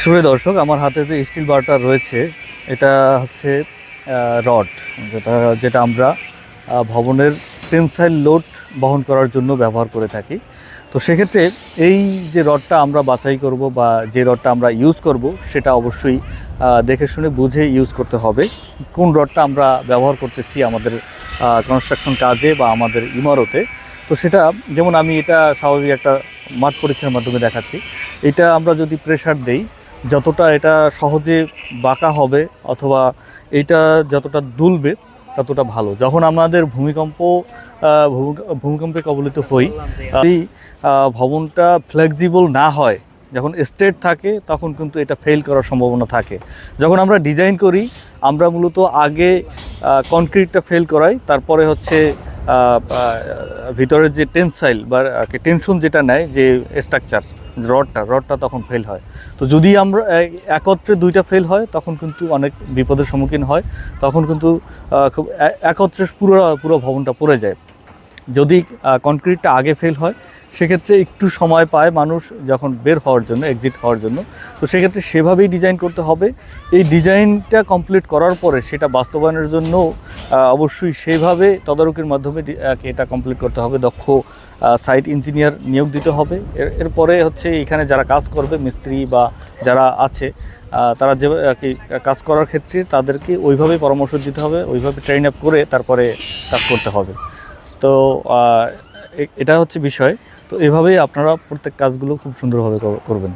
সুপ্রিয় দর্শক, আমার হাতে যে স্টিল বারটা রয়েছে, এটা হচ্ছে রড যেটা যেটা আমরা ভবনের টেনসাইল লোড বহন করার জন্য ব্যবহার করে থাকি। তো সেক্ষেত্রে এই যে রডটা আমরা বাছাই করব বা যে রডটা আমরা ইউজ করব, সেটা অবশ্যই দেখে শুনে বুঝে ইউজ করতে হবে। কোন রডটা আমরা ব্যবহার করতেছি আমাদের কনস্ট্রাকশন কাজে বা আমাদের ইমারতে। তো সেটা, যেমন আমি এটা স্বাভাবিক একটা মাঠ পরীক্ষার মাধ্যমে দেখাচ্ছি। এটা আমরা যদি প্রেশার দেই যতটা এটা সহজে বাঁকা হবে অথবা এটা যতটা দুলবে ততটা ভালো। যখন আমাদের ভূমিকম্প ভূমিকম্পে কবলিত হই আহ, ভবনটা ফ্লেক্সিবল না হয় যখন স্টেট থাকে তখন কিন্তু এটা ফেল করার সম্ভাবনা থাকে। যখন আমরা ডিজাইন করি আমরা মূলত আগে কনক্রিটটা ফেল করাই তারপরে হচ্ছে ভিতরের যে টেনসাইল বা টেনশন যেটা নেয় যে স্ট্রাকচার রডটা রডটা তখন ফেল হয়। তো যদি আমরা একত্রে দুইটা ফেল হয়, তখন কিন্তু অনেক বিপদের সম্মুখীন হয়, তখন কিন্তু খুব একত্রে পুরো পুরো ভবনটা পড়ে যায়। যদি কনক্রিটটা আগে ফেল হয় সেক্ষেত্রে একটু সময় পায় মানুষ যখন বের হওয়ার জন্য এক্সিট হওয়ার জন্য। তো সেক্ষেত্রে সেভাবেই ডিজাইন করতে হবে। এই ডিজাইনটা কমপ্লিট করার পরে সেটা বাস্তবায়নের জন্য অবশ্যই সেইভাবে তদারকির মাধ্যমে এটা কমপ্লিট করতে হবে। দক্ষ সাইট ইঞ্জিনিয়ার নিয়োগ দিতে হবে। এরপরে হচ্ছে এখানে যারা কাজ করবে, মিস্ত্রি বা যারা আছে তারা যে কাজ করার ক্ষেত্রে তাদেরকে ওইভাবেই পরামর্শ দিতে হবে, ওইভাবে ট্রেন আপ করে তারপরে কাজ করতে হবে। তো এটা হচ্ছে বিষয়। তো এভাবেই আপনারা প্রত্যেক কাজগুলো খুব সুন্দরভাবে করবেন।